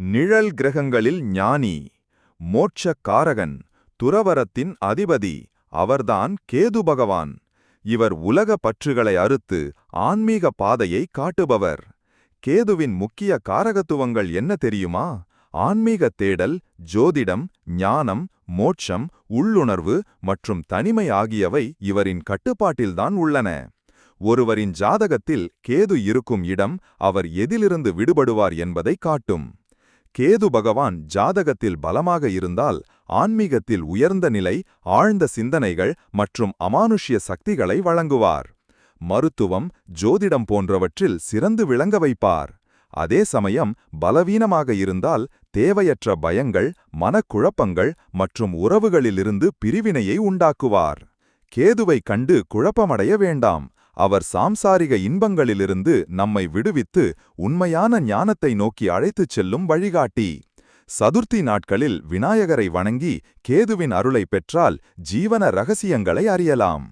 நிழல் கிரகங்களில் ஞானி மோட்ச காரகன் துறவரத்தின் அதிபதி அவர்தான் கேது பகவான். இவர் உலக பற்றுகளை அறுத்து ஆன்மீக பாதையை காட்டுபவர். கேதுவின் முக்கிய காரகத்துவங்கள் என்ன தெரியுமா? ஆன்மீக தேடல் ஜோதிடம் ஞானம் மோட்சம் உள்ளுணர்வு மற்றும் தனிமை ஆகியவை இவரின் கட்டுப்பாட்டில்தான் உள்ளன. ஒருவரின் ஜாதகத்தில் கேது இருக்கும் இடம் அவர் எதிலிருந்து விடுபடுவார் என்பதை காட்டும். கேது பகவான் ஜாதகத்தில் பலமாக இருந்தால் ஆன்மீகத்தில் உயர்ந்த நிலை ஆழ்ந்த சிந்தனைகள் மற்றும் அமானுஷ்ய சக்திகளை வழங்குவார். மருத்துவம் ஜோதிடம் போன்றவற்றில் சிறந்து விளங்க வைப்பார். அதே சமயம் பலவீனமாக இருந்தால் தேவையற்ற பயங்கள் மனக்குழப்பங்கள் மற்றும் உறவுகளிலிருந்து பிரிவினையை உண்டாக்குவார். கேதுவை கண்டு குழப்பமடைய வேண்டாம். அவர் சாம்சாரிக இன்பங்களிலிருந்து நம்மை விடுவித்து உண்மையான ஞானத்தை நோக்கி அழைத்துச் செல்லும் வழிகாட்டி. சதுர்த்தி நாட்களில் விநாயகரை வணங்கி கேதுவின் அருளை பெற்றால் ஜீவன ரகசியங்களை அறியலாம்.